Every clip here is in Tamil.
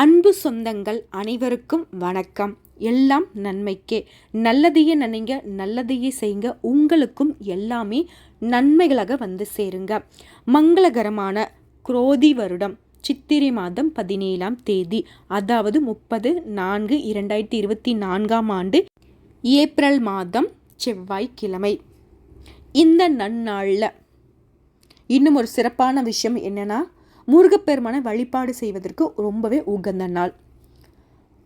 அன்பு சொந்தங்கள் அனைவருக்கும் வணக்கம். எல்லாம் நன்மைக்கே. நல்லதையே நினைங்க நல்லதையே செய்யுங்க. உங்களுக்கும் எல்லாமே நன்மைகளாக வந்து சேருங்க. மங்களகரமான குரோதி வருடம். சித்திரை மாதம் பதினேழாம் தேதி அதாவது முப்பது நான்கு இரண்டாயிரத்தி இருபத்தி நான்காம் ஆண்டு ஏப்ரல் மாதம் செவ்வாய்க்கிழமை. இந்த நன்னாளில் இன்னும் ஒரு சிறப்பான விஷயம் என்னென்னா முருகப்பெருமானை வழிபாடு செய்வதற்கு ரொம்பவே உகந்த நாள்.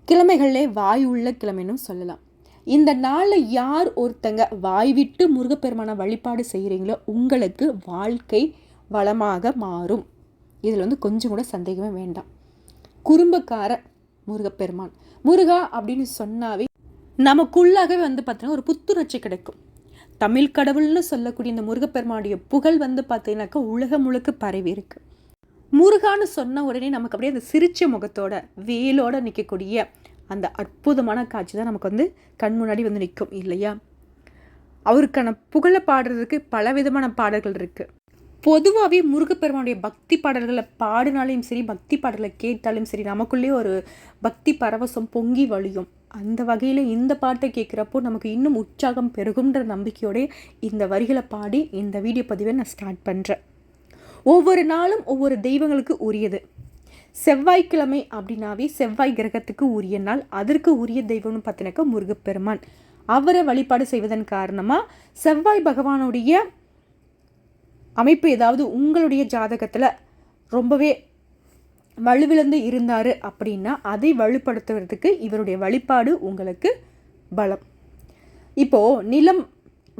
கிழமைகளிலே வாய் உள்ள கிழமைன்னு சொல்லலாம். இந்த நாளில் யார் ஒருத்தங்க வாய் விட்டு முருகப்பெருமானை வழிபாடு செய்கிறீங்களோ உங்களுக்கு வாழ்க்கை வளமாக மாறும். இதில் வந்து கொஞ்சம் கூட சந்தேகமே வேண்டாம். குறும்பக்கார முருகப்பெருமான். முருகா அப்படின்னு சொன்னாவே நமக்குள்ளாகவே வந்து பார்த்தீங்கன்னா ஒரு புத்துணர்ச்சி கிடைக்கும். தமிழ் கடவுள்னு சொல்லக்கூடிய இந்த முருகப்பெருமானுடைய புகழ் வந்து பார்த்தீங்கன்னாக்கா உலகம் முழுக்க பரவி இருக்கு. முருகான்னு சொன்ன உடனே நமக்கு அப்படியே அந்த சிரிச்ச முகத்தோட வேலோட நிற்கக்கூடிய அந்த அற்புதமான காட்சி தான் நமக்கு வந்து கண் முன்னாடி வந்து நிற்கும் இல்லையா? அவருக்கான புகழை பாடுறதுக்கு பல விதமான பாடல்கள் இருக்குது பொதுவாகவே முருகப்பெருமானுடைய பக்தி பாடல்களை பாடினாலையும் சரி பக்தி பாடல்களை கேட்டாலும் சரி நமக்குள்ளேயே ஒரு பக்தி பரவசம் பொங்கி வழியும். அந்த வகையில் இந்த பாட்டை கேட்குறப்போ நமக்கு இன்னும் உற்சாகம் பெருகுன்ற நம்பிக்கையோடே இந்த வரிகளை பாடி இந்த வீடியோ பதிவை நான் ஸ்டார்ட் பண்ணுறேன் ஒவ்வொரு நாளும் ஒவ்வொரு தெய்வங்களுக்கு உரியது. செவ்வாய்க்கிழமை அப்படின்னாவே செவ்வாய் கிரகத்துக்கு உரிய நாள் அதற்கு உரிய தெய்வம்னு பார்த்தினாக்கா முருகப்பெருமான். அவரை வழிபாடு செய்வதன் காரணமாக செவ்வாய் பகவானுடைய அமைப்பு ஏதாவது உங்களுடைய ஜாதகத்தில் ரொம்பவே வலுவிழந்து இருந்தார் அப்படின்னா அதை வலுப்படுத்துவதற்கு இவருடைய வழிபாடு உங்களுக்கு பலம். இப்போது நிலம்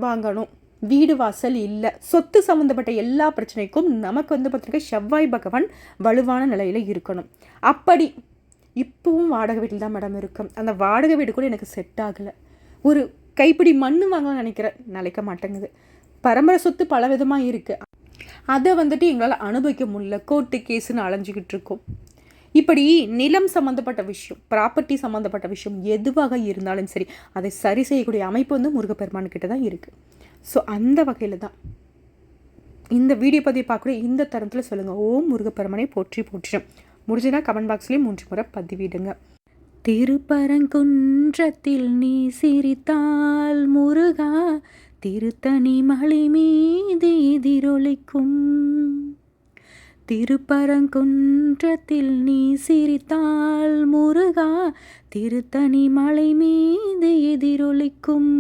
வாங்கணும். வீடு வாசல் இல்லை. சொத்து சம்மந்தப்பட்ட எல்லா பிரச்சனைக்கும் நமக்கு வந்து பார்த்திங்கன்னா செவ்வாய் பகவான் வலுவான நிலையில் இருக்கணும். அப்படி இப்போவும் வாடகை வீட்டில் தான் மேடம் இருக்கும் அந்த வாடகை வீடு கூட எனக்கு செட் ஆகலை. ஒரு கைப்பிடி மண் வாங்க நினைக்கிறேன் நினைக்க மாட்டேங்குது. பரம்பரை சொத்து பல விதமாக இருக்குது அதை வந்துட்டு எங்களால் அனுபவிக்க முடியல. கோர்ட்டு கேஸுன்னு அலைஞ்சிக்கிட்டு இருக்கோம். இப்படி நிலம் சம்மந்தப்பட்ட விஷயம் ப்ராப்பர்ட்டி சம்மந்தப்பட்ட விஷயம் எதுவாக இருந்தாலும் சரி அதை சரி செய்யக்கூடிய அமைப்பு வந்து முருகப்பெருமான் கிட்ட தான் இருக்குது ஸோ அந்த வகையில் தான் இந்த வீடியோ பதிவு பார்க்கக்கூடிய இந்த தரத்தில் சொல்லுங்கள் ஓம் முருகப்பெருமனை போற்றி போற்றிடும். முடிஞ்சுனா கமெண்ட் பாக்ஸ்லேயும் மூன்று முறை பதிவிடுங்க. திருப்பரங்குன்றத்தில் நீ சிரித்தால் முருகா திருத்தணி மலை மீது எதிரொலிக்கும். திருப்பரங்குன்றத்தில் நீ சிரித்தால் முருகா திருத்தணி மலை மீது எதிரொலிக்கும்.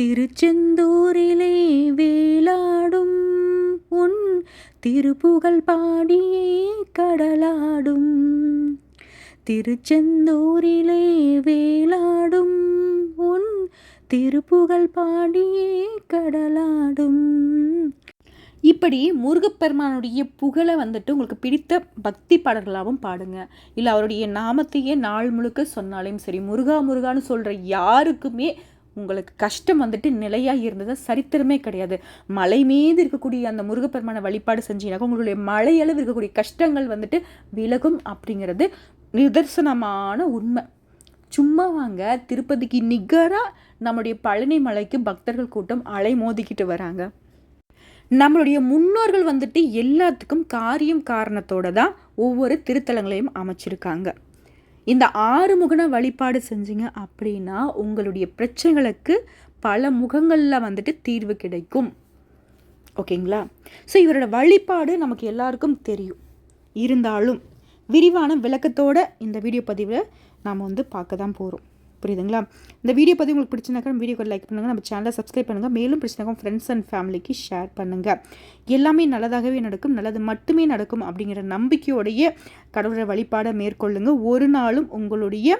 திருச்செந்தூரிலே வேலாடும் உன் திருப்புகழ் பாடியே கடலாடும். திருச்செந்தூரிலே வேலாடும் உன் திருப்புகழ் பாடியே கடலாடும். இப்படி முருகப்பெருமானுடைய புகழை வந்துட்டு உங்களுக்கு பிடித்த பக்தி பாடல்களாகவும் பாடுங்க. இல்லை அவருடைய நாமத்தையே நாள் முழுக்க சொன்னாலும் சரி முருகா முருகான்னு சொல்கிற யாருக்குமே உங்களுக்கு கஷ்டம் வந்துட்டு நிலையாக இருந்தது சரித்திரமே கிடையாது. மலை மீது இருக்கக்கூடிய அந்த முருகப்பெருமான வழிபாடு செஞ்சீங்கன்னா உங்களுடைய மலையளவு இருக்கக்கூடிய கஷ்டங்கள் வந்துட்டு விலகும் அப்படிங்கிறது நிதர்சனமான உண்மை. சும்மா வாங்க திருப்பதிக்கு நிகராக நம்முடைய பழனி மலைக்கு பக்தர்கள் கூட்டம் அலை மோதிக்கிட்டு வராங்க. நம்மளுடைய முன்னோர்கள் வந்துட்டு எல்லாத்துக்கும் காரியம் காரணத்தோடு தான் ஒவ்வொரு திருத்தலங்களையும் அமைச்சிருக்காங்க. இந்த ஆறு முகன வழிபாடு செஞ்சீங்க அப்படின்னா உங்களுடைய பிரச்சனைகளுக்கு பல முகங்களில் வந்துட்டு தீர்வு கிடைக்கும். ஓகேங்களா? ஸோ இவரோட வழிபாடு நமக்கு எல்லாருக்கும் தெரியும். இருந்தாலும் விரிவான விளக்கத்தோட இந்த வீடியோ பதிவில் நாம் வந்து பார்க்க தான் போகிறோம் புரியுதுங்களா? இந்த வீடியோ பற்றி உங்களுக்கு பிடிச்சினாக்கா வீடியோக்கு லைக் பண்ணுங்கள் நம்ம சேனலை சப்ஸ்கிரைப் பண்ணுங்கள் மேலும் பிடிச்சினாக்கா ஃப்ரெண்ட்ஸ் அண்ட் ஃபேமிலிக்கு ஷேர் பண்ணுங்கள் எல்லாமே நல்லதாகவே நடக்கும். நல்லது மட்டுமே நடக்கும் அப்படிங்கிற நம்பிக்கையோடைய கடவுளை வழிபாடை மேற்கொள்ளுங்க. ஒரு நாளும் உங்களுடைய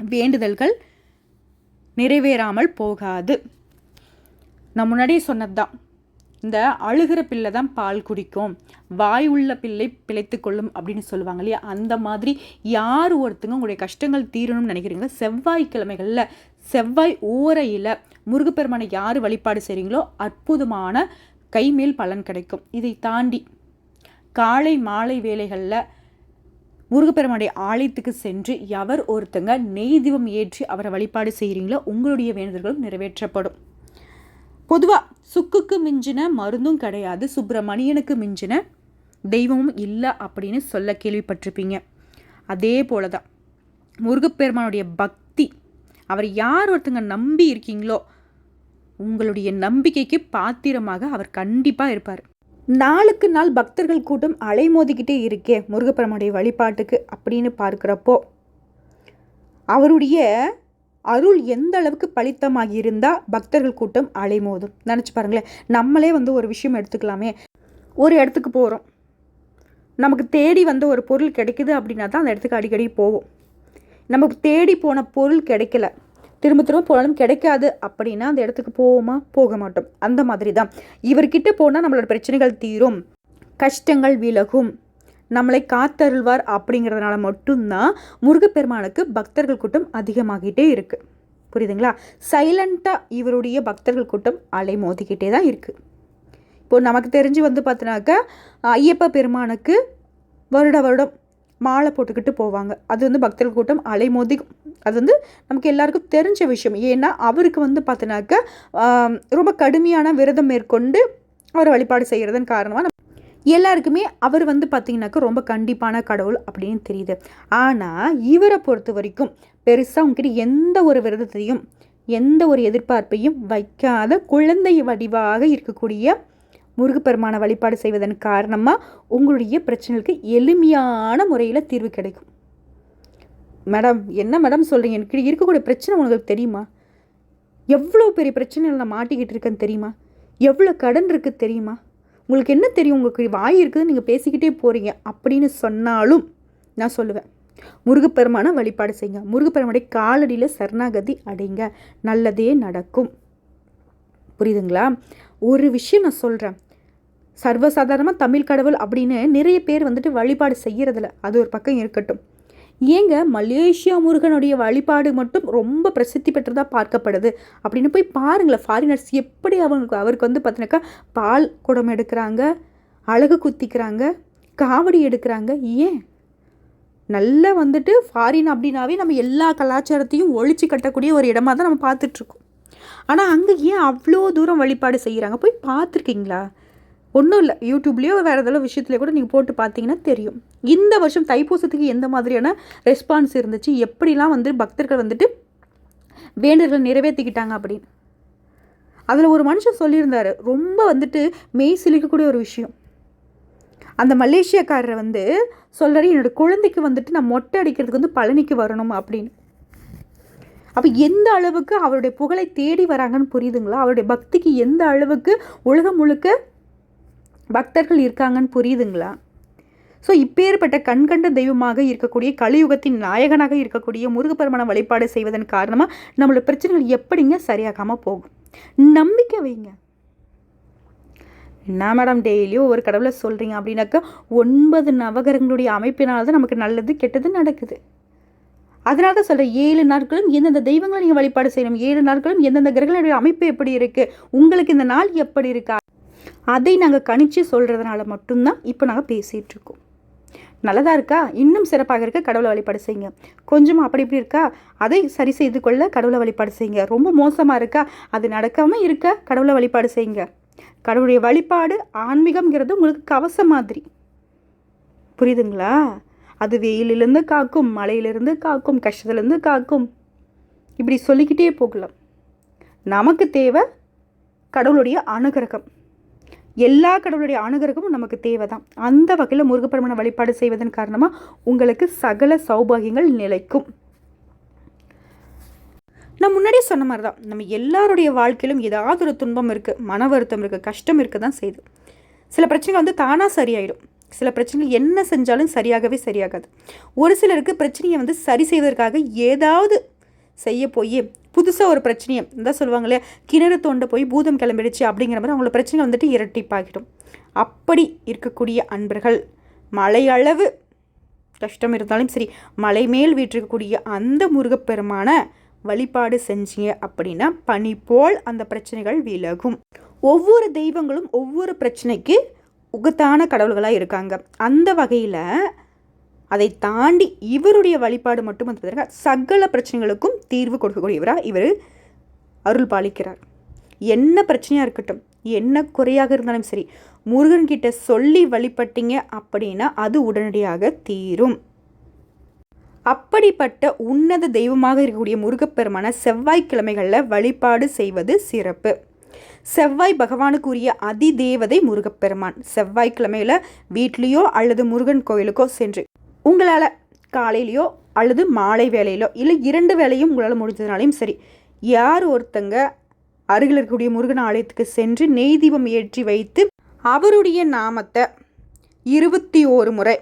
வேண்டுதல்கள் நிறைவேறாமல் போகாது. நான் முன்னாடியே சொன்னது தான் இந்த அழுகிற பிள்ளை தான் பால் குடிக்கும். வாய் உள்ள பிள்ளை பிழைத்து கொள்ளும் அப்படின்னு சொல்லுவாங்க இல்லையா? அந்த மாதிரி யார் ஒருத்தங்க உங்களுடைய கஷ்டங்கள் தீரணும்னு நினைக்கிறீங்களோ செவ்வாய்க்கிழமைகளில் செவ்வாய் ஓரையில் முருகப்பெருமானை யார் வழிபாடு செய்கிறீங்களோ அற்புதமான கைமேல் பலன் கிடைக்கும். இதை தாண்டி காலை மாலை வேலைகளில் முருகப்பெருமானுடைய ஆலயத்துக்கு சென்று எவர் ஒருத்தங்க நெய் தீபம் ஏற்றி அவரை வழிபாடு செய்கிறீங்களோ உங்களுடைய வேண்டுதல்களும் நிறைவேற்றப்படும். பொதுவாக சுக்குக்கு மிஞ்சின மருந்தும் கிடையாது சுப்பிரமணியனுக்கு மிஞ்சின தெய்வமும் இல்லை அப்படின்னு சொல்ல கேள்விப்பட்டிருப்பீங்க. அதே போல தான் முருகப்பெருமானுடைய பக்தி அவர் யார் ஒருத்தங்க நம்பி இருக்கீங்களோ உங்களுடைய நம்பிக்கைக்கு பாத்திரமாக அவர் கண்டிப்பாக இருப்பார். நாளுக்கு நாள் பக்தர்கள் கூட்டம் அலைமோதிக்கிட்டே இருக்கே முருகப்பெருமானுடைய வழிபாட்டுக்கு அப்படின்னு பார்க்குறப்போ அவருடைய அருள் எந்த அளவுக்கு பலித்தமாக இருந்தால் பக்தர்கள் கூட்டம் அலைமோதும். நினச்சி பாருங்களேன் நம்மளே வந்து ஒரு விஷயம் எடுத்துக்கலாமே. ஒரு இடத்துக்கு போகிறோம் நமக்கு தேடி வந்த ஒரு பொருள் கிடைக்குது அப்படின்னா தான் அந்த இடத்துக்கு அடிக்கடி போவோம். நமக்கு தேடி போன பொருள் கிடைக்கல. திரும்ப திரும்ப போனாலும் கிடைக்காது அப்படின்னா அந்த இடத்துக்கு போவோமா? போக மாட்டோம். அந்த மாதிரி தான் இவர்கிட்ட போனால் நம்மளோட பிரச்சனைகள் தீரும். கஷ்டங்கள் விலகும். நம்மளை காத்தருள்வார் அப்படிங்கிறதுனால மட்டும்தான் முருகப்பெருமானுக்கு பக்தர்கள் கூட்டம் அதிகமாகிட்டே இருக்குது புரியுதுங்களா? சைலண்ட்டாக இவருடைய பக்தர்கள் கூட்டம் அலை மோதிக்கிட்டே தான் இருக்குது இப்போது நமக்கு தெரிஞ்சு வந்து பார்த்தினாக்கா ஐயப்ப பெருமானுக்கு வருட வருடம் மாலை போட்டுக்கிட்டு போவாங்க. அது வந்து பக்தர்கள் கூட்டம் அலைமோதி அது வந்து நமக்கு எல்லாருக்கும் தெரிஞ்ச விஷயம். ஏன்னா அவருக்கு வந்து பார்த்தினாக்கா ரொம்ப கடுமையான விரதம் மேற்கொண்டு அவர் வழிபாடு செய்கிறதன் காரணமாக எல்லாருக்குமே அவர் வந்து பார்த்திங்கனாக்கா ரொம்ப கண்டிப்பான கடவுள் அப்படின்னு தெரியுது. ஆனால் இவரை பொறுத்த வரைக்கும் பெருசாக உங்ககிட்ட எந்த ஒரு விரதத்தையும் எந்த ஒரு எதிர்பார்ப்பையும் வைக்காத குழந்தை வடிவாக இருக்கக்கூடிய முருகப்பெருமான வழிபாடு செய்வதன் காரணமாக உங்களுடைய பிரச்சனைகளுக்கு எளிமையான முறையில் தீர்வு கிடைக்கும். மேடம் என்ன மேடம் சொல்கிறீங்க எனக்கு இருக்கக்கூடிய பிரச்சனை உங்களுக்கு தெரியுமா? எவ்வளோ பெரிய பிரச்சனைகள் நான் மாட்டிக்கிட்டு இருக்கேன்னு தெரியுமா? எவ்வளோ கடன் இருக்குது தெரியுமா? உங்களுக்கு என்ன தெரியும்? உங்களுக்கு வாய் இருக்குது நீங்கள் பேசிக்கிட்டே போகிறீங்க அப்படின்னு சொன்னாலும் நான் சொல்லுவேன். முருகப்பெருமானை வழிபாடு செய்யுங்க. முருகப்பெருமானுடைய காலடியில் சரணாகதி அடைங்க. நல்லதே நடக்கும். புரியுதுங்களா? ஒரு விஷயம் நான் சொல்கிறேன் சர்வசாதாரணமாக தமிழ் கடவுள் அப்படின்னு நிறைய பேர் வந்துட்டு வழிபாடு செய்கிறதில்ல அது ஒரு பக்கம் இருக்கட்டும். ஏங்க மலேசியா முருகனுடைய வழிபாடு மட்டும் ரொம்ப பிரசித்தி பெற்றதாக பார்க்கப்படுது. அப்படின்னு போய் பாருங்களேன் ஃபாரினர்ஸ் எப்படி அவங்களுக்கு அவருக்கு வந்து பார்த்தினாக்கா பால் குடம் எடுக்கிறாங்க அழகு குத்திக்கிறாங்க காவடி எடுக்கிறாங்க. ஏன்? நல்லா வந்துட்டு ஃபாரின் அப்படின்னாவே நம்ம எல்லா கலாச்சாரத்தையும் ஒழிச்சு கட்டக்கூடிய ஒரு இடமா தான் நம்ம பார்த்துட்ருக்கோம் ஆனால் அங்கே ஏன் அவ்வளோ தூரம் வழிபாடு செய்கிறாங்க போய் பார்த்துருக்கீங்களா? ஒன்றும் இல்லை. யூடியூப்லேயோ வேறு ஏதாவது விஷயத்துலேயோ கூட நீங்கள் போட்டு பார்த்தீங்கன்னா தெரியும். இந்த வருஷம் தைப்பூசத்துக்கு எந்த மாதிரியான ரெஸ்பான்ஸ் இருந்துச்சு? எப்படிலாம் வந்து பக்தர்கள் வந்துட்டு வேண்டர்களை நிறைவேற்றிக்கிட்டாங்க அப்படின்னு. அதில் ஒரு மனுஷன் சொல்லியிருந்தார் ரொம்ப வந்துட்டு மெய் சிலிக்கக்கூடிய ஒரு விஷயம். அந்த மலேசியாக்காரரை வந்து சொல்கிறாரு என்னோடய குழந்தைக்கு வந்துட்டு நான் மொட்டை அடிக்கிறதுக்கு வந்து பழனிக்கு வரணும் அப்படின்னு. அப்போ எந்த அளவுக்கு அவருடைய புகழை தேடி வராங்கன்னு புரியுதுங்களா? அவருடைய பக்திக்கு எந்த அளவுக்கு உலகம் முழுக்க பக்தர்கள் இருக்காங்கன்னு புரியுதுங்களா? ஸோ இப்பேற்பட்ட கண்கண்ட தெய்வமாக இருக்கக்கூடிய கலியுகத்தின் நாயகனாக இருக்கக்கூடிய முருகப்பெருமான வழிபாடு செய்வதன் காரணமாக நம்மளோட பிரச்சனைகள் எப்படிங்க சரியாகாமல் போகும்? நம்பிக்கை வைங்க. என்ன மேடம் டெய்லியும் ஒரு கடவுளை சொல்கிறீங்க அப்படின்னாக்கா ஒன்பது நவகரங்களுடைய அமைப்பினால் தான் நமக்கு நல்லது கெட்டது நடக்குது. அதனால தான் சொல்கிறேன் ஏழு நாட்களும் எந்தெந்த தெய்வங்களை நீங்கள் வழிபாடு செய்யணும் ஏழு நாட்களும் எந்தெந்த கிரகங்களுடைய அமைப்பு எப்படி இருக்குது உங்களுக்கு இந்த நாள் எப்படி இருக்கா? அதை நாங்கள் கணிச்சு சொல்கிறதுனால மட்டும்தான் இப்போ நாங்கள் பேசிகிட்டு இருக்கோம் நல்லதாக இருக்கா? இன்னும் சிறப்பாக இருக்க? கடவுளை வழிபாடு செய்யுங்க. கொஞ்சம் அப்படி இப்படி இருக்கா? அதை சரி செய்து கொள்ள கடவுளை வழிபாடு செய்யுங்க. ரொம்ப மோசமாக இருக்கா? அது நடக்காமல் இருக்க? கடவுளை வழிபாடு செய்யுங்க. கடவுளுடைய வழிபாடு ஆன்மீகம்ங்கிறது உங்களுக்கு கவசம் மாதிரி. புரியுதுங்களா? அது வெயிலிருந்து காக்கும் மழையிலிருந்து காக்கும் கஷ்டத்துலேருந்து காக்கும். இப்படி சொல்லிக்கிட்டே போகலாம். நமக்கு தேவை கடவுளுடைய அனுகிரகம். எல்லா கடவுளுடைய அனுகிரகமும் நமக்கு தேவை தான் அந்த வகையில் முருகப்பெருமான வழிபாடு செய்வதன் காரணமாக உங்களுக்கு சகல சௌபாகியங்கள் நிலைக்கும். நான் முன்னாடியே சொன்ன மாதிரி தான் நம்ம எல்லாருடைய வாழ்க்கையிலும் ஏதாவது ஒரு துன்பம் இருக்குது மன வருத்தம் இருக்குது கஷ்டம் இருக்க தான் செய்யுது சில பிரச்சனைகள் வந்து தானாக சரியாயிடும். சில பிரச்சனைகள் என்ன செஞ்சாலும் சரியாகவே சரியாகாது. ஒரு சிலருக்கு பிரச்சனையை வந்து சரி செய்வதற்காக ஏதாவது செய்ய போய் புதுசாக ஒரு பிரச்சனையை தான் இல்லையா கிணறு தோண்ட போய் பூதம் கிளம்பிடுச்சு அப்படிங்கிற மாதிரி அவங்களோட பிரச்சனை வந்துட்டு இரட்டிப்பாகிடும். அப்படி இருக்கக்கூடிய அன்பர்கள் மலையளவு கஷ்டம் இருந்தாலும் சரி மலை மேல் வீட்டிருக்கக்கூடிய அந்த முருகப்பெருமான வழிபாடு செஞ்சீங்க அப்படின்னா பனி போல் அந்த பிரச்சனைகள் விலகும். ஒவ்வொரு தெய்வங்களும் ஒவ்வொரு பிரச்சனைக்கு உகத்தான கடவுள்களாக இருக்காங்க. அந்த வகையில் அதை தாண்டி இவருடைய வழிபாடு மட்டும் வந்து சகல பிரச்சனைகளுக்கும் தீர்வு கொடுக்கக்கூடியவராக இவர் அருள் பாலிக்கிறார். என்ன பிரச்சனையாக இருக்கட்டும் என்ன குறையாக இருந்தாலும் சரி முருகன்கிட்ட சொல்லி வழிபட்டீங்க அப்படின்னா அது உடனடியாக தீரும். அப்படிப்பட்ட உன்னத தெய்வமாக இருக்கக்கூடிய முருகப்பெருமான செவ்வாய்க்கிழமைகளில் வழிபாடு செய்வது சிறப்பு. செவ்வாய் பகவானுக்குரிய அதிதேவதை முருகப்பெருமான். செவ்வாய்க்கிழமையில் வீட்லேயோ அல்லது முருகன் கோயிலுக்கோ சென்று உங்களால் காலையிலையோ அல்லது மாலை வேலையிலோ இல்லை இரண்டு வேலையும் உங்களால் முடிஞ்சதுனாலையும் சரி யார் ஒருத்தங்க அருகில் இருக்கக்கூடிய முருகன் ஆலயத்துக்கு சென்று நெய் தீபம் ஏற்றி வைத்து அவருடைய நாமத்தை இருபத்தி ஓரு முறை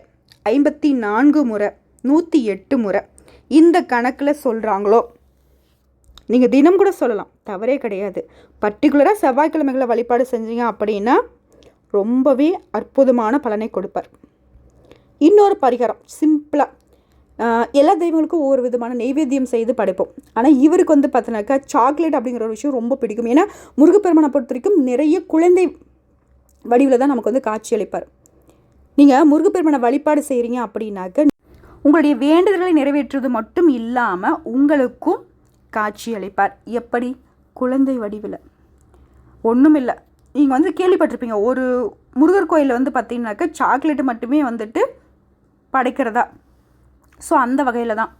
ஐம்பத்தி நான்கு முறை நூற்றி எட்டு முறை இந்த கணக்கில் சொல்கிறாங்களோ நீங்கள் தினம் கூட சொல்லலாம் தவறே கிடையாது. பர்டிகுலராக செவ்வாய்க்கிழமைகளை வழிபாடு செஞ்சீங்க அப்படின்னா ரொம்பவே அற்புதமான பலனை கொடுப்பார். இன்னொரு பரிகாரம் சிம்பிளாக எல்லா தெய்வங்களுக்கும் ஒவ்வொரு விதமான நெய்வேத்தியம் செய்து படைப்போம். ஆனால் இவருக்கு வந்து பார்த்தோன்னாக்கா சாக்லேட் அப்படிங்கிற ஒரு விஷயம் ரொம்ப பிடிக்கும். ஏன்னா முருகப்பெருமானை பொறுத்த வரைக்கும் நிறைய குழந்தை வடிவில் தான் நமக்கு வந்து காட்சி அளிப்பார். நீங்கள் முருகப்பெருமானை வழிபாடு செய்கிறீங்க அப்படின்னாக்க உங்களுடைய வேண்டுதல்களை நிறைவேற்றுவது மட்டும் இல்லாமல் உங்களுக்கும் காட்சி அளிப்பார். எப்படி? குழந்தை வடிவில். ஒன்றும் இல்லை நீங்கள் வந்து கேள்விப்பட்டிருப்பீங்க. ஒரு முருகர் கோயிலில் வந்து பார்த்தீங்கன்னாக்கா சாக்லேட்டு மட்டுமே வந்துட்டு படைக்கிறதா? ஸோ அந்த வகையில் தான்.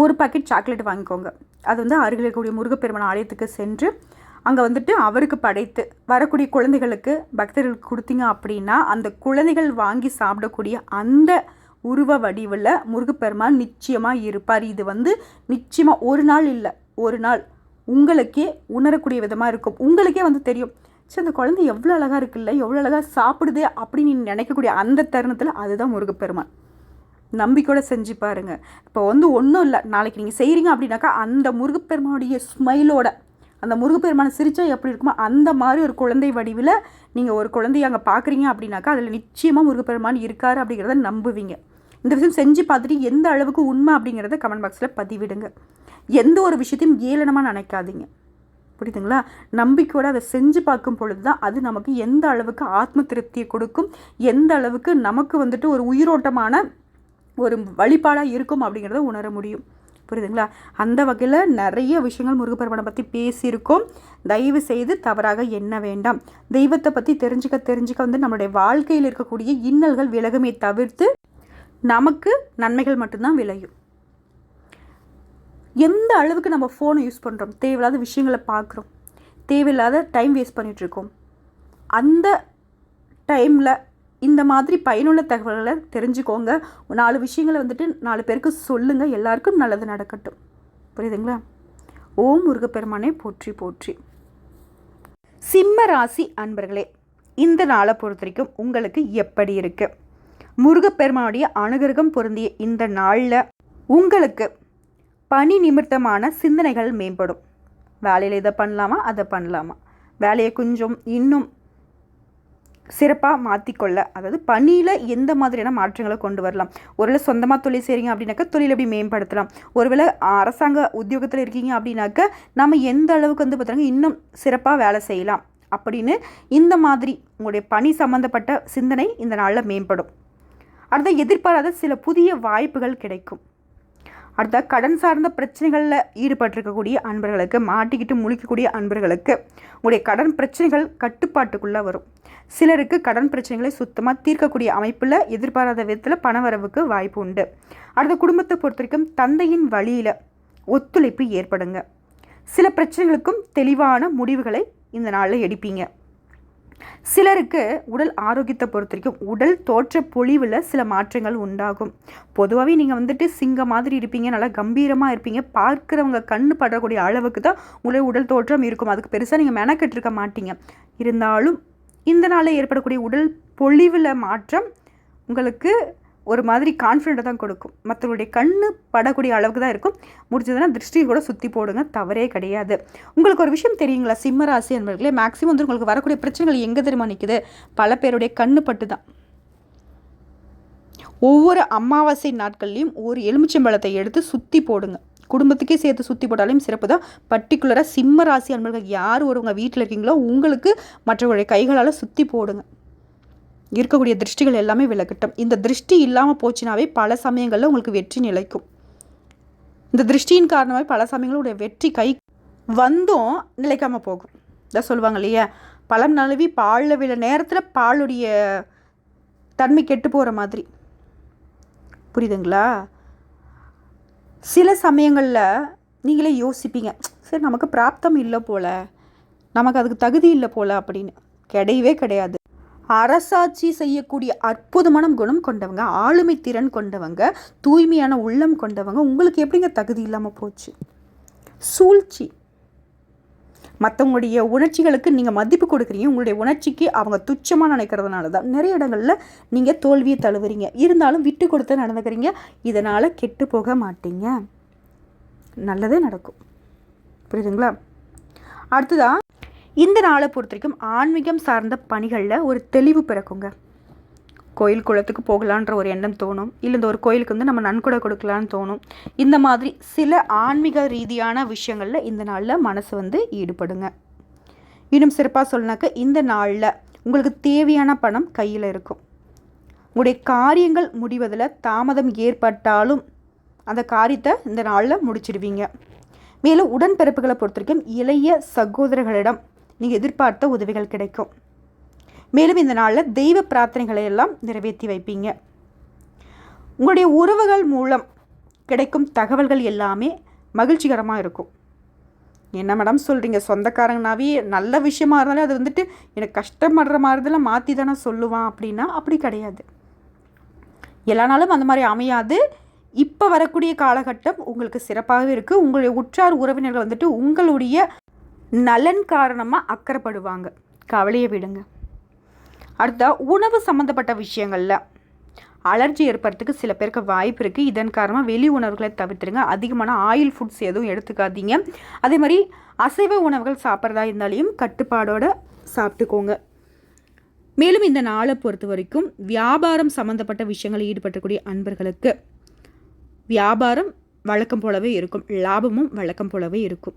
ஒரு பாக்கெட் சாக்லேட் வாங்கிக்கோங்க. அது வந்து அருகில் இருக்கக்கூடிய முருகப்பெருமான் ஆலயத்துக்கு சென்று அங்கே வந்துட்டு அவருக்கு படைத்து வரக்கூடிய குழந்தைகளுக்கு பக்தர்களுக்கு கொடுத்தீங்க அப்படின்னா அந்த குழந்தைகள் வாங்கி சாப்பிடக்கூடிய அந்த உருவ வடிவில் முருகப்பெருமான் நிச்சயமாக இருப்பார். இது வந்து நிச்சயமாக ஒரு நாள் இல்லை ஒரு நாள். உங்களுக்கே உணரக்கூடிய விதமாக இருக்கும். உங்களுக்கே வந்து தெரியும். சரி அந்த குழந்தை எவ்வளோ அழகாக இருக்குல்ல எவ்வளோ அழகாக சாப்பிடுது அப்படின்னு நினைக்கக்கூடிய அந்த தருணத்தில் அதுதான் முருகப்பெருமான். நம்பிக்கையோட செஞ்சு பாருங்க. இப்போ வந்து ஒன்றும் இல்லை. நாளைக்கு நீங்கள் செய்கிறீங்க அப்படின்னாக்கா அந்த முருகப்பெருமானுடைய ஸ்மைலோட அந்த முருகப்பெருமானை சிரிச்சா எப்படி இருக்குமோ அந்த மாதிரி ஒரு குழந்தை வடிவில் நீங்கள் ஒரு குழந்தைய அங்கே பார்க்குறீங்க அப்படின்னாக்கா அதில் நிச்சயமாக முருகப்பெருமான் இருக்கார் அப்படிங்கிறத நம்புவீங்க. இந்த விஷயம் செஞ்சு பார்த்துட்டு எந்த அளவுக்கு உண்மை அப்படிங்கிறத கமெண்ட் பாக்ஸில் பதிவிடுங்க. எந்த ஒரு விஷயத்தையும் ஏளனமாக நினைக்காதீங்க. புரியுதுங்களா? நம்பிக்கையோடு அதை செஞ்சு பார்க்கும் பொழுது தான் அது நமக்கு எந்த அளவுக்கு ஆத்ம திருப்தியை கொடுக்கும் எந்த அளவுக்கு நமக்கு வந்துட்டு ஒரு உயிரோட்டமான ஒரு வழிபாடாக இருக்கும் அப்படிங்கிறத உணர முடியும். புரியுதுங்களா? அந்த வகையில் நிறைய விஷயங்கள் முருகப்பெருமானை பற்றி பேசியிருக்கோம். தயவு செய்து தவறாக எண்ண வேண்டாம். தெய்வத்தை பற்றி தெரிஞ்சுக்க தெரிஞ்சுக்க வந்து நம்மளுடைய வாழ்க்கையில் இருக்கக்கூடிய இன்னல்கள் விலகுமே தவிர்த்து நமக்கு நன்மைகள் மட்டும்தான் விளையும். எந்த அளவுக்கு நம்ம ஃபோனை யூஸ் பண்ணுறோம் தேவையில்லாத விஷயங்களை பார்க்குறோம். தேவையில்லாத டைம் வேஸ்ட் பண்ணிகிட்ருக்கோம் அந்த டைமில் இந்த மாதிரி பயனுள்ள தகவல்களை தெரிஞ்சுக்கோங்க. நாலு விஷயங்களை வந்துட்டு நாலு பேருக்கு சொல்லுங்கள் எல்லாருக்கும் நல்லது நடக்கட்டும். புரியுதுங்களா? ஓம் முருகப்பெருமானே போற்றி போற்றி. சிம்ம ராசி அன்பர்களே இந்த நாளை பொறுத்த வரைக்கும் உங்களுக்கு எப்படி இருக்குது முருகப்பெருமானுடைய அனுகிரகம் பொருந்திய இந்த நாளில் உங்களுக்கு பணி நிமித்தமான சிந்தனைகள் மேம்படும். வேலையில் இதை பண்ணலாமா? அதை பண்ணலாமா? வேலையை கொஞ்சம் இன்னும் சிறப்பாக மாற்றிக்கொள்ள அதாவது பணியில் எந்த மாதிரியான மாற்றங்களை கொண்டு வரலாம்? ஒருவேளை சொந்தமாக தொழில் செய்கிறீங்க அப்படின்னாக்கா தொழில் எப்படி மேம்படுத்தலாம்? ஒருவேளை அரசாங்க உத்தியோகத்தில் இருக்கீங்க அப்படின்னாக்கா நம்ம எந்த அளவுக்கு வந்து பார்த்தோன்னா இன்னும் சிறப்பாக வேலை செய்யலாம் அப்படின்னு இந்த மாதிரி உங்களுடைய பணி சம்மந்தப்பட்ட சிந்தனை இந்த நாளில் மேம்படும். அடுத்த எதிர்பாராத சில புதிய வாய்ப்புகள் கிடைக்கும். அடுத்த கடன் சார்ந்த பிரச்சனைகளில் ஈடுபட்டிருக்கக்கூடிய அன்பர்களுக்கு மாட்டிக்கிட்டு முழிக்கக்கூடிய அன்பர்களுக்கு உங்களுடைய கடன் பிரச்சனைகள் கட்டுப்பாட்டுக்குள்ளே வரும். சிலருக்கு கடன் பிரச்சனைகளை சுத்தமாக தீர்க்கக்கூடிய அமைப்பில் எதிர்பாராத விதத்தில் பணவரவுக்கு வாய்ப்பு உண்டு. அடுத்த குடும்பத்தை பொறுத்த வரைக்கும் தந்தையின் வழியில் ஒத்துழைப்பு ஏற்படுங்க. சில பிரச்சனைகளுக்கும் தெளிவான முடிவுகளை இந்த நாளில் எடுப்பீங்க. சிலருக்கு உடல் ஆரோக்கியத்தை பொறுத்த வரைக்கும் உடல் தோற்ற பொழிவில் சில மாற்றங்கள் உண்டாகும். பொதுவாகவே நீங்கள் வந்துட்டு சிங்கம் மாதிரி இருப்பீங்க நல்லா கம்பீரமாக இருப்பீங்க பார்க்குறவங்க கண்ணு படக்கூடிய அளவுக்கு தான் உங்களுடைய உடல் தோற்றம் இருக்கும். அதுக்கு பெருசாக நீங்கள் மெனக்கெட்டிருக்க மாட்டீங்க. இருந்தாலும் இந்த நாளில் ஏற்படக்கூடிய உடல் பொழிவில் மாற்றம் உங்களுக்கு ஒரு மாதிரி கான்ஃபிடென்ட்டை தான் கொடுக்கும். மற்றவங்களுடைய கண் படக்கூடிய அளவுக்கு தான் இருக்கும். முடிஞ்சதுன்னா திருஷ்டியை கூட சுற்றி போடுங்க. தவறே கிடையாது. உங்களுக்கு ஒரு விஷயம் தெரியுங்களா? சிம்ம ராசி என்பர்களே மேக்ஸிமம் வந்து உங்களுக்கு வரக்கூடிய பிரச்சனைகள் எங்கே தெரியுமா நிற்குது பல பேருடைய கண்ணு பட்டு தான். ஒவ்வொரு அமாவாசை நாட்கள்லையும் ஒரு எலுமிச்சம்பழத்தை எடுத்து சுற்றி போடுங்க. குடும்பத்துக்கே சேர்த்து சுற்றி போட்டாலும் சிறப்பு தான். பர்டிகுலராக சிம்ம ராசி அன்பர்கள் யார் ஒருவங்க வீட்டில் இருக்கீங்களோ உங்களுக்கு மற்றவங்களுடைய கைகளால் சுற்றி போடுங்க. இருக்கக்கூடிய திருஷ்டிகள் எல்லாமே விலகட்டும். இந்த திருஷ்டி இல்லாமல் போச்சுனாவே பல சமயங்களில் உங்களுக்கு வெற்றி நிலைக்கும். இந்த திருஷ்டியின் காரணமாக பல சமயங்களுடைய வெற்றி கை வந்தும் நிலைக்காமல் போகும். இதான் சொல்லுவாங்க இல்லையா? பழம் நழுவி பாலில் விழ நேரத்தில் பாலுடைய தன்மை கெட்டு போகிற மாதிரி. புரியுதுங்களா? சில சமயங்களில் நீங்களே யோசிப்பீங்க சரி நமக்கு பிராப்தம் இல்லை போல் நமக்கு அதுக்கு தகுதி இல்லை போல் அப்படின்னு. கிடையவே கிடையாது. அரசாட்சி செய்யக்கூடிய அற்புதமான குணம் கொண்டவங்க ஆளுமை திறன் கொண்டவங்க தூய்மையான உள்ளம் கொண்டவங்க உங்களுக்கு எப்படிங்க தகுதி இல்லாமல் போச்சு? சூழ்ச்சி. மற்றவங்களுடைய உணர்ச்சிகளுக்கு நீங்கள் மதிப்பு கொடுக்குறீங்க. உங்களுடைய உணர்ச்சிக்கு அவங்க துச்சமாக நினைக்கிறதுனால தான். நிறைய இடங்களில் நீங்கள் தோல்வியை தழுவுறீங்க. இருந்தாலும் விட்டு கொடுத்து நடந்துக்கிறீங்க. இதனால் கெட்டு போக மாட்டீங்க. நல்லதே நடக்கும். புரியுதுங்களா? அடுத்ததான் இந்த நாளை பொறுத்த வரைக்கும் ஆன்மீகம் சார்ந்த பணிகளில் ஒரு தெளிவு பிறக்குங்க. கோயில் குளத்துக்கு போகலான்ற ஒரு எண்ணம் தோணும். இல்லை இந்த ஒரு கோயிலுக்கு வந்து நம்ம நன்கொடை கொடுக்கலான்னு தோணும். இந்த மாதிரி சில ஆன்மீக ரீதியான விஷயங்களில் இந்த நாளில் மனசு வந்து ஈடுபடுங்க. இன்னும் சிறப்பாக சொல்லினாக்க இந்த நாளில் உங்களுக்கு தேவையான பணம் கையில் இருக்கும். உங்களுடைய காரியங்கள் முடிவதில் தாமதம் ஏற்பட்டாலும் அந்த காரியத்தை இந்த நாளில் முடிச்சிடுவீங்க. மேலும் உடன்பிறப்புகளை பொறுத்த வரைக்கும் இளைய சகோதரர்களிடம் நீங்கள் எதிர்பார்த்த உதவிகள் கிடைக்கும். மேலும் இந்த நாளில் தெய்வ பிரார்த்தனைகளை எல்லாம் நிறைவேற்றி வைப்பீங்க. உங்களுடைய உறவுகள் மூலம் கிடைக்கும் தகவல்கள் எல்லாமே மகிழ்ச்சிகரமாக இருக்கும். என்ன மேடம் சொல்கிறீங்க சொந்தக்காரங்கனாவே நல்ல விஷயமா இருந்தாலும் அது வந்துட்டு எனக்கு கஷ்டப்படுற மாதிரிதெல்லாம் மாற்றி தானே சொல்லுவான் அப்படின்னா அப்படி கிடையாது. எல்லா நாளும் அந்த மாதிரி அமையாது. இப்போ வரக்கூடிய காலகட்டம் உங்களுக்கு சிறப்பாகவே இருக்குது உங்களுடைய உற்றார் உறவினர்கள் வந்துட்டு உங்களுடைய நலன் காரணமாக அக்கறைப்படுவாங்க. கவலையை விடுங்க. அடுத்த உணவு சம்மந்தப்பட்ட விஷயங்களில் அலர்ஜி ஏற்படுறதுக்கு சில பேருக்கு வாய்ப்பு இருக்குது இதன் காரணமாக வெளி உணவுகளை தவிர்த்துருங்க அதிகமான ஆயில் ஃபுட்ஸ் எதுவும் எடுத்துக்காதீங்க. அதே மாதிரி அசைவ உணவுகள் சாப்பிட்றதா இருந்தாலையும் கட்டுப்பாடோடு சாப்பிட்டுக்கோங்க. மேலும் இந்த நாளை பொறுத்த வரைக்கும் வியாபாரம் சம்மந்தப்பட்ட விஷயங்களில் ஈடுபட்டக்கூடிய அன்பர்களுக்கு வியாபாரம் வழக்கம் போலவே இருக்கும். லாபமும் வழக்கம் போலவே இருக்கும்.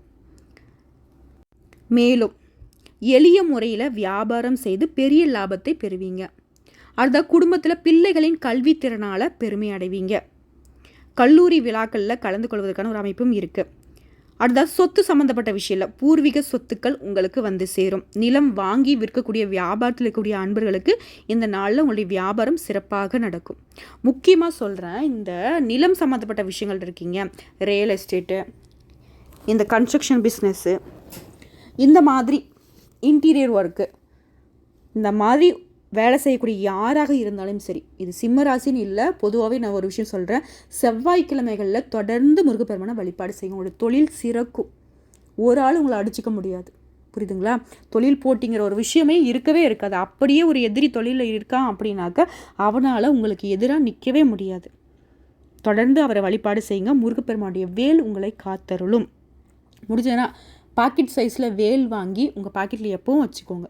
மேலும் எளிய முறையில் வியாபாரம் செய்து பெரிய லாபத்தை பெறுவீங்க. அடுத்த குடும்பத்தில் பிள்ளைகளின் கல்வி திறனால் பெருமை அடைவீங்க. கல்லூரி விழாக்களில் கலந்து கொள்வதற்கான ஒரு அமைப்பும் இருக்குது அடுத்த சொத்து சம்மந்தப்பட்ட விஷயம் பூர்வீக சொத்துக்கள் உங்களுக்கு வந்து சேரும். நிலம் வாங்கி விற்கக்கூடிய வியாபாரத்தில் இருக்கக்கூடிய அன்பர்களுக்கு இந்த நாளில் உங்களுடைய வியாபாரம் சிறப்பாக நடக்கும். முக்கியமாக சொல்கிறேன் இந்த நிலம் சம்மந்தப்பட்ட விஷயங்கள் இருக்கீங்க. ரியல் எஸ்டேட்டு இந்த கன்ஸ்ட்ரக்ஷன் பிஸ்னஸ்ஸு இந்த மாதிரி இன்டீரியர் ஒர்க்கு இந்த மாதிரி வேலை செய்யக்கூடிய யாராக இருந்தாலும் சரி இது சிம்ம ராசின்னு இல்லை பொதுவாகவே நான் ஒரு விஷயம் சொல்கிறேன் செவ்வாய்க்கிழமைகளில் தொடர்ந்து முருகப்பெருமானை வழிபாடு செய்யும் உங்களுடைய தொழில் சிறக்கும். ஒரு ஆள் உங்களை அடிச்சிக்க முடியாது. புரியுதுங்களா? தொழில் போட்டிங்கிற ஒரு விஷயமே இருக்கவே இருக்காது. அப்படியே ஒரு எதிரி தொழிலில் இருக்கான் அப்படின்னாக்கா அவனால் உங்களுக்கு எதிராக நிற்கவே முடியாது. தொடர்ந்து அவரை வழிபாடு செய்யுங்க. முருகப்பெருமானுடைய வேல் உங்களை காத்தருளும். முடிஞ்சதுன்னா பாக்கெட் சைஸில் வேல் வாங்கி உங்கள் பாக்கெட்டில் எப்பவும் வச்சுக்கோங்க.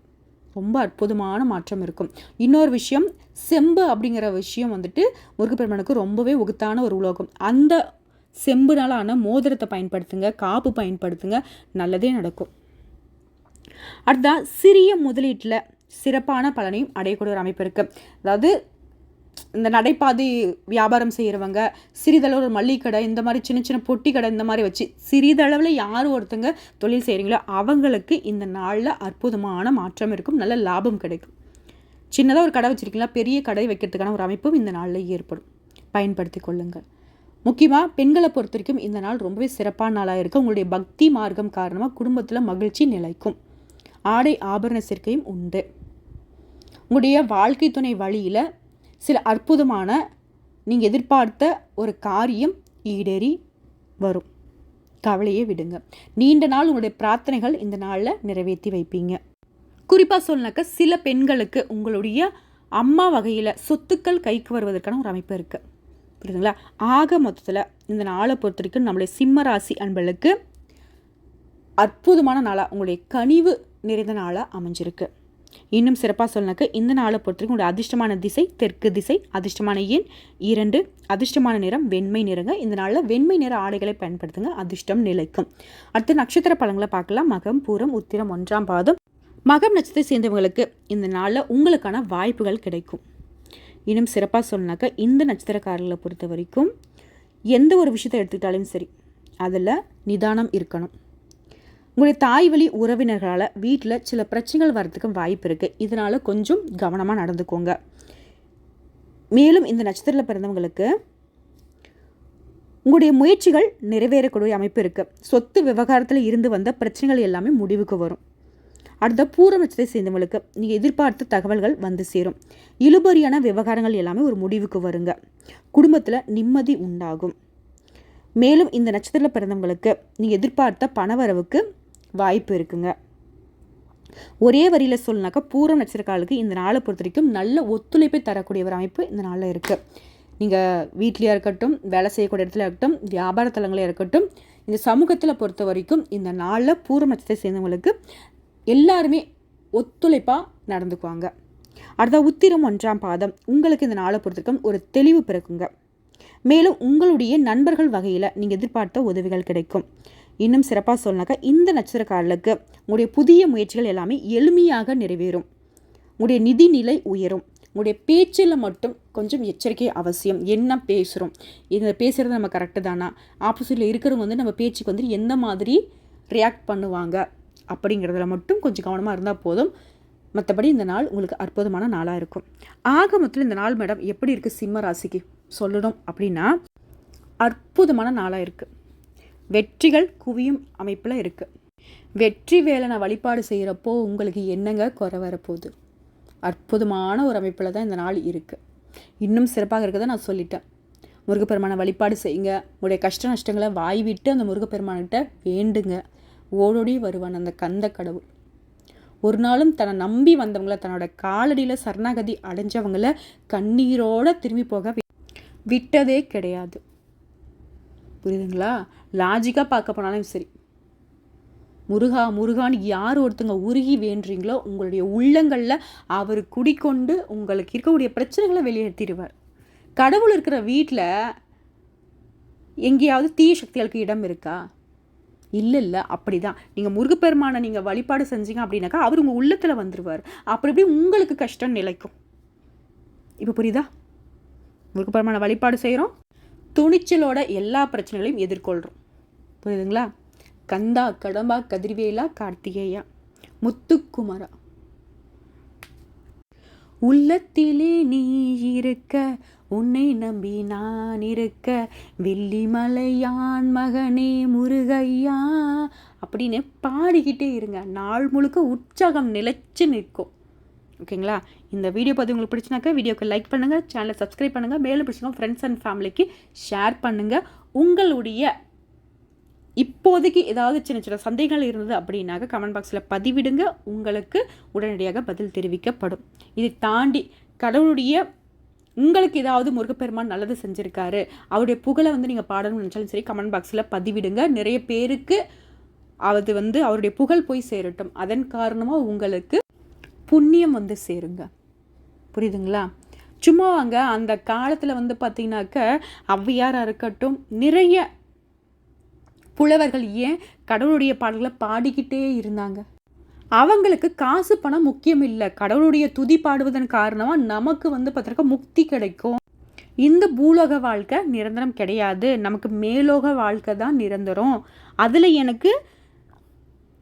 ரொம்ப அற்புதமான மாற்றம் இருக்கும். இன்னொரு விஷயம் செம்பு அப்படிங்கிற விஷயம் வந்துட்டு முருகப்பெருமானுக்கு ரொம்பவே உகுத்தான ஒரு உலோகம். அந்த செம்புனாலான மோதிரத்தை பயன்படுத்துங்க காப்பு பயன்படுத்துங்க நல்லதே நடக்கும். அடுத்தா சிறிய முதலீட்டில் சிறப்பான பலனையும் அடையக்கூடிய ஒரு அமைப்பு இருக்குது அதாவது இந்த நடைபாதை வியாபாரம் செய்கிறவங்க சிறிதளவு ஒரு மளிகை கடை இந்த மாதிரி சின்ன சின்ன பொட்டி கடை இந்த மாதிரி வச்சு சிறிதளவில் யார் ஒருத்தங்க தொழில் செய்கிறீங்களோ அவங்களுக்கு இந்த நாளில் அற்புதமான மாற்றம் இருக்கும் நல்ல லாபம் கிடைக்கும். சின்னதாக ஒரு கடை வச்சுருக்கீங்களா பெரிய கடை வைக்கிறதுக்கான ஒரு அமைப்பும் இந்த நாளில் ஏற்படும். பயன்படுத்தி கொள்ளுங்கள். முக்கியமாக பெண்களை பொறுத்த வரைக்கும் இந்த நாள் ரொம்பவே சிறப்பான நாளாக இருக்குது உங்களுடைய பக்தி மார்க்கம் காரணமாக குடும்பத்தில் மகிழ்ச்சி நிலைக்கும். ஆடை ஆபரண சேர்க்கையும் உண்டு. உங்களுடைய வாழ்க்கை துணை வழியில் சில அற்புதமான நீங்கள் எதிர்பார்த்த ஒரு காரியம் ஈடேறி வரும். கவலையே விடுங்க. நீண்ட நாள் உங்களுடைய பிரார்த்தனைகள் இந்த நாளில் நிறைவேற்றி வைப்பீங்க. குறிப்பாக சொல்லினாக்க சில பெண்களுக்கு உங்களுடைய அம்மா வகையில் சொத்துக்கள் கைக்கு வருவதற்கான ஒரு அமைப்பு இருக்குது புரியுதுங்களா? ஆக மொத்தத்தில் இந்த நாளை பொறுத்த வரைக்கும் நம்மளுடைய சிம்ம ராசி அன்பளுக்கு அற்புதமான நாளாக உங்களுடைய கனிவு நிறைந்த நாளாக அமைஞ்சிருக்கு. இன்னும் சிறப்பாக சொல்லனாக்க இந்த நாளை பொறுத்தவரைக்கும் உங்களுடைய அதிர்ஷ்டமான திசை தெற்கு திசை அதிர்ஷ்டமான எண் இரண்டு. அதிர்ஷ்டமான நிறம் வெண்மை நிறங்க. இந்த நாளில் வெண்மை நிற ஆடைகளை பயன்படுத்துங்க. அதிர்ஷ்டம் நிலைக்கும். அடுத்து நட்சத்திர பழங்களை பார்க்கலாம். மகம் பூரம் உத்திரம் ஒன்றாம் பாதம். மகம் நட்சத்திரத்தை சேர்ந்தவங்களுக்கு இந்த நாளில் உங்களுக்கான வாய்ப்புகள் கிடைக்கும். இன்னும் சிறப்பாக சொன்னாக்க இந்த நட்சத்திரக்காரர்களை பொறுத்த வரைக்கும் எந்த ஒரு விஷயத்தை எடுத்துக்கிட்டாலும் சரி அதில் நிதானம் இருக்கணும். உங்களுடைய தாய் வழி உறவினர்களால் வீட்டில் சில பிரச்சனைகள் வரதுக்கு வாய்ப்பு இருக்குது இதனால் கொஞ்சம் கவனமாக நடந்துக்கோங்க. மேலும் இந்த நட்சத்திரத்தில் பிறந்தவங்களுக்கு உங்களுடைய முயற்சிகள் நிறைவேறக்கூடிய அமைப்பு இருக்குது சொத்து விவகாரத்தில் இருந்து வந்த பிரச்சனைகள் எல்லாமே முடிவுக்கு வரும். அடுத்த பூர்வ நட்சத்திரத்தை சேர்ந்தவங்களுக்கு நீங்கள் எதிர்பார்த்த தகவல்கள் வந்து சேரும். இழுபறியான விவகாரங்கள் எல்லாமே ஒரு முடிவுக்கு வருங்க. குடும்பத்தில் நிம்மதி உண்டாகும். மேலும் இந்த நட்சத்திரத்தில் பிறந்தவங்களுக்கு நீங்கள் எதிர்பார்த்த பணவரவுக்கு வாய்ப்பு இருக்குங்க. ஒரே வரியில் சொல்லினாக்கா பூரம் நட்சத்திரக்காலுக்கு இந்த நாளை பொறுத்த வரைக்கும் நல்ல ஒத்துழைப்பை தரக்கூடிய ஒரு அமைப்பு இந்த நாளில் இருக்குது நீங்கள் வீட்லேயே இருக்கட்டும் வேலை செய்யக்கூடிய இடத்துல இருக்கட்டும் வியாபார தலங்களே இருக்கட்டும் இந்த சமூகத்தில் பொறுத்த வரைக்கும் இந்த நாளில் பூர்வ நட்சத்திரத்தை சேர்ந்தவங்களுக்கு எல்லாருமே ஒத்துழைப்பாக நடந்துக்குவாங்க. அடுத்த உத்திரம் ஒன்றாம் பாதம். உங்களுக்கு இந்த நாளை பொறுத்திருக்கும் ஒரு தெளிவு பிறக்குங்க. மேலும் உங்களுடைய நண்பர்கள் வகையில் நீங்கள் எதிர்பார்த்த உதவிகள் கிடைக்கும். இன்னும் சிறப்பாக சொன்னாக்கா இந்த நட்சத்திரக்காரர்களுக்கு உங்களுடைய புதிய முயற்சிகள் எல்லாமே எளிமையாக நிறைவேறும். உங்களுடைய நிதி நிலை உயரும். உங்களுடைய பேச்சில் மட்டும் கொஞ்சம் எச்சரிக்கை அவசியம். என்ன பேசுகிறோம் இதில் பேசுகிறது நம்ம கரெக்டு தானா? ஆப்போசிட்டில் இருக்கிறவங்க வந்து நம்ம பேச்சுக்கு வந்து எந்த மாதிரி ரியாக்ட் பண்ணுவாங்க? அப்படிங்கிறதுல மட்டும் கொஞ்சம் கவனமாக இருந்தால் போதும். மற்றபடி இந்த நாள் உங்களுக்கு அற்புதமான நாளாக இருக்கும். ஆக மொத்தத்தில் இந்த நாள் மேடம் எப்படி இருக்குது சிம்ம ராசிக்கு சொல்லணும் அப்படின்னா அற்புதமான நாளாக இருக்குது வெற்றிகள் குவியும் அமைப்பில் இருக்குது வெற்றி வேலனை வழிபாடு செய்கிறப்போ உங்களுக்கு என்னங்க குறை வரப்போகுது? அற்புதமான ஒரு அமைப்பில் தான் இந்த நாள் இருக்குது இன்னும் சிறப்பாக இருக்கதை நான் சொல்லிட்டேன். முருகப்பெருமானை வழிபாடு செய்யுங்க. உங்களுடைய கஷ்ட நஷ்டங்களை வாய் விட்டு அந்த முருகப்பெருமான்கிட்ட வேண்டுங்க. ஓடோடி வருவான் அந்த கந்த கடவுள். ஒரு நாளும் தன்னை நம்பி வந்தவங்கள தன்னோட காலடியில் சரணாகதி அடைஞ்சவங்கள கண்ணீரோட திரும்பி போக விட்டதே கிடையாது. புரியுதுங்களா? லாஜிக்காக பார்க்க போனாலும் சரி. முருகா முருகான்னு யார் ஒருத்தங்க உருகி வேண்டுறீங்களோ உங்களுடைய உள்ளங்களில் அவர் குடிக்கொண்டு உங்களுக்கு இருக்கக்கூடிய பிரச்சனைகளை வெளியேற்றிடுவார். கடவுள் இருக்கிற வீட்டில் எங்கேயாவது தீய சக்திகளுக்கு இடம் இருக்கா? இல்லை இல்லை அப்படி தான் நீங்கள் முருகப்பெருமானை நீங்கள் வழிபாடு செஞ்சீங்க அப்படின்னாக்கா அவர் உங்கள் உள்ளத்தில் வந்துடுவார் அப்படி இப்படி உங்களுக்கு கஷ்டம் நிலைக்கும். இப்போ புரியுதா? முருகப்பெருமானை வழிபாடு செய்கிறோம் துணிச்சலோட எல்லா பிரச்சனைகளையும் எதிர்கொள்கிறோம் புரியுதுங்களா? கந்தா கடம்பா கதிர்வேலா கார்த்திகேயா முத்துக்குமரா. உள்ளத்திலே நீ இருக்க உன்னை நம்பி நான் இருக்க வெள்ளிமலையான் மகனே முருகையா அப்படின்னு பாடிக்கிட்டே இருங்க. நாள் முழுக்க உற்சாகம் நிலைச்சு நிற்கும். ஓகேங்களா? இந்த வீடியோ பார்த்து உங்களுக்கு பிடிச்சினாக்கா வீடியோக்கு லைக் பண்ணுங்கள் சேனலை சப்ஸ்கிரைப் பண்ணுங்கள் மேலும் பிடிச்சிக்கோங்க ஃப்ரெண்ட்ஸ் அண்ட் ஃபேமிலிக்கு ஷேர் பண்ணுங்கள் உங்களுடைய இப்போதைக்கு ஏதாவது சின்ன சின்ன சந்தேகங்கள் இருந்தது அப்படின்னாக்க கமெண்ட் பாக்ஸில் பதிவிடுங்க. உங்களுக்கு உடனடியாக பதில் தெரிவிக்கப்படும். இதை தாண்டி கடவுளுடைய உங்களுக்கு ஏதாவது முருகப்பெருமான் நல்லது செஞ்சுருக்காரு அவருடைய புகழை வந்து நீங்கள் பாடணும்னு நினச்சாலும் சரி கமெண்ட் பாக்ஸில் பதிவிடுங்க. நிறைய பேருக்கு அது வந்து அவருடைய புகழ் போய் சேரட்டும். அதன் காரணமாக உங்களுக்கு புண்ணியம் வந்து சேருங்க. புரியுதுங்களா? சும்மா வாங்க அந்த காலத்தில் வந்து பார்த்தீங்கன்னாக்க ஔவையாராக இருக்கட்டும் நிறைய புலவர்கள் ஏன் கடவுளுடைய பாடல்களை பாடிக்கிட்டே இருந்தாங்க? அவங்களுக்கு காசு பணம் முக்கியம் இல்லை. கடவுளுடைய துதி பாடுவதன் காரணமாக நமக்கு வந்து பார்த்திருக்க முக்தி கிடைக்கும். இந்த பூலோக வாழ்க்கை நிரந்தரம் கிடையாது. நமக்கு மேலோக வாழ்க்கை தான் நிரந்தரம். அதில் எனக்கு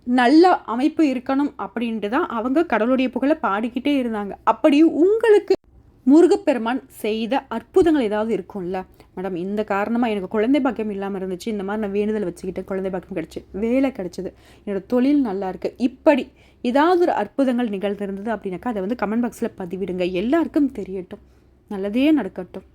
நல்ல அமைப்பு இருக்கணும் அப்படின்ட்டு தான் அவங்க கடவுளுடைய புகழை பாடிக்கிட்டே இருந்தாங்க. அப்படி உங்களுக்கு முருகப்பெருமான் செய்த அற்புதங்கள் ஏதாவது இருக்கும்ல? மேடம் இந்த காரணமாக எனக்கு குழந்தை பாக்கியம் இல்லாமல் இருந்துச்சு. இந்த மாதிரி நான் வேண்டுதல் வச்சுக்கிட்டேன் குழந்தை பாக்கியம் கிடச்சி வேலை கிடச்சிது. என்னோடய தொழில் நல்லா இருக்குது இப்படி ஏதாவது ஒரு அற்புதங்கள் நிகழ்ந்திருந்தது அப்படின்னாக்கா அதை வந்து கமெண்ட் பாக்ஸில் பதிவிடுங்க. எல்லாருக்கும் தெரியட்டும். நல்லதே நடக்கட்டும்.